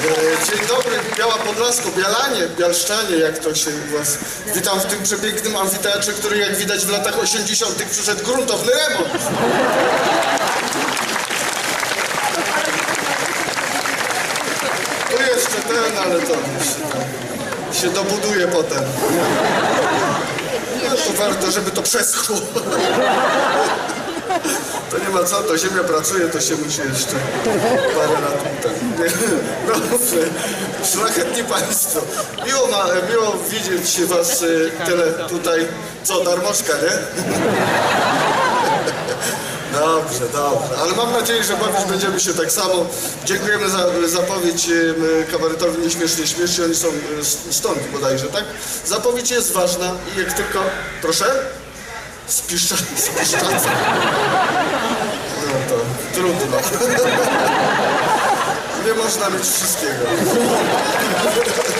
E, Dzień dobry, Biała Podlasko, Bialanie, Bialszczanie, jak to się u was. Witam w tym przepięknym amfiteatrze, który jak widać w latach 80. przyszedł gruntowny remont. Tu jeszcze ten, ale to się, się dobuduje potem. No to warto, żeby to przeschło. To nie ma co, to ziemia pracuje, to się musi jeszcze parę lat. Dobrze, szlachetni państwo. Miło, ma, miło widzieć was y, tyle tutaj. Co, darmożka, nie? Dobrze, dobrze. Ale mam nadzieję, że bawić będziemy się tak samo. Dziękujemy za zapowiedź y, kabaretowi Nieśmiesznie Śmiesznie. Oni są s- stąd bodajże, tak? Zapowiedź jest ważna i jak tylko... Proszę? Z Piszczaca. No to trudno. нужна металлическая игра.